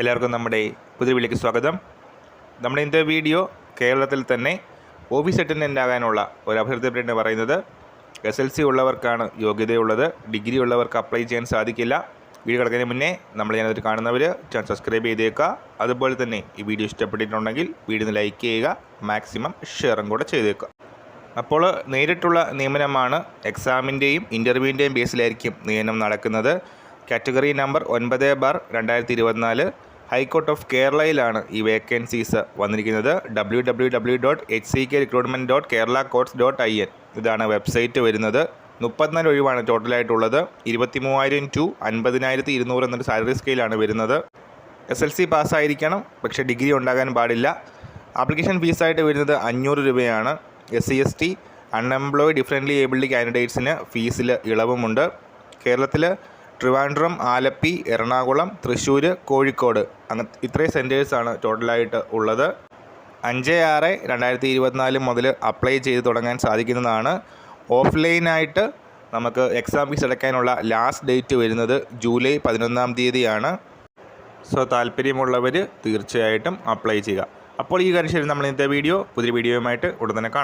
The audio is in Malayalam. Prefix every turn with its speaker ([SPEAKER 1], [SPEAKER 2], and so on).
[SPEAKER 1] എല്ലാവർക്കും നമ്മുടെ പുതിയ വീട്ടിലേക്ക് സ്വാഗതം. നമ്മുടെ ഇന്നത്തെ വീഡിയോ കേരളത്തിൽ തന്നെ ഓഫീസ് അറ്റൻഡന്റ് ആകാനുള്ള ഒരു അഭ്യർത്ഥന പറയുന്നത്. എസ് എൽ സി ഉള്ളവർക്കാണ് യോഗ്യതയുള്ളത്. ഡിഗ്രി ഉള്ളവർക്ക് അപ്ലൈ ചെയ്യാൻ സാധിക്കില്ല. വീഡിയോ കിടക്കുന്നതിന് മുന്നേ നമ്മൾ ഞാനത് കാണുന്നവർ ചാനൽ സബ്സ്ക്രൈബ് ചെയ്തേക്കുക. അതുപോലെ തന്നെ ഈ വീഡിയോ ഇഷ്ടപ്പെട്ടിട്ടുണ്ടെങ്കിൽ വീഡിയോ ലൈക്ക് ചെയ്യുക മാക്സിമം ഷെയറും കൂടെ ചെയ്തേക്കുക. അപ്പോൾ നേരിട്ടുള്ള നിയമനമാണ് എക്സാമിന്റെയും ഇന്റർവ്യൂവിന്റെയും ബേസിലായിരിക്കും നിയമനം നടക്കുന്നത്. കാറ്റഗറി നമ്പർ ഒൻപത് ബാർ രണ്ടായിരത്തി ഇരുപത്തിനാല് ഹൈക്കോർട്ട് ഓഫ് കേരളയിലാണ് ഈ വേക്കൻസീസ് വന്നിരിക്കുന്നത്. W W W dot H C K recruitment dot Kerala courts dot I N ഇതാണ് വെബ്സൈറ്റ് വരുന്നത്. മുപ്പത്തിനാല് ഒഴിവാണ് ടോട്ടലായിട്ടുള്ളത്. ഇരുപത്തി മൂവായിരം ടു അൻപതിനായിരത്തി ഇരുന്നൂറ് എന്നൊരു സാലറി സ്കെയിലാണ് വരുന്നത്. എസ് എൽ സി പാസ്സായിരിക്കണം പക്ഷേ ഡിഗ്രി ഉണ്ടാകാൻ പാടില്ല. ആപ്ലിക്കേഷൻ ഫീസായിട്ട് വരുന്നത് അഞ്ഞൂറ് രൂപയാണ്. S C S T unemployed differently abled കാൻഡിഡേറ്റ്സിന് ഫീസിൽ ഇളവുമുണ്ട്. കേരളത്തിൽ ട്രിവാൻഡ്രം ആലപ്പി എറണാകുളം തൃശ്ശൂർ കോഴിക്കോട്. അങ്ങ ഇത്രയും സെന്റേഴ്സാണ് ടോട്ടലായിട്ട് ഉള്ളത്. അഞ്ച് ആറ് രണ്ടായിരത്തി ഇരുപത്തിനാല് മുതൽ അപ്ലൈ ചെയ്ത് തുടങ്ങാൻ സാധിക്കുന്നതാണ്. ഓഫ്ലൈനായിട്ട് നമുക്ക് എക്സാം ഫീസ് അടയ്ക്കാനുള്ള ലാസ്റ്റ് ഡേറ്റ് വരുന്നത് ജൂലൈ പതിനൊന്നാം തീയതിയാണ്. സോ താല്പര്യമുള്ളവർ തീർച്ചയായിട്ടും അപ്ലൈ ചെയ്യുക. അപ്പോൾ ഈ കാര്യം ശരി. നമ്മൾ ഇന്നത്തെ വീഡിയോ പുതിയ വീഡിയോയുമായിട്ട് ഉടൻ തന്നെ കാണാം.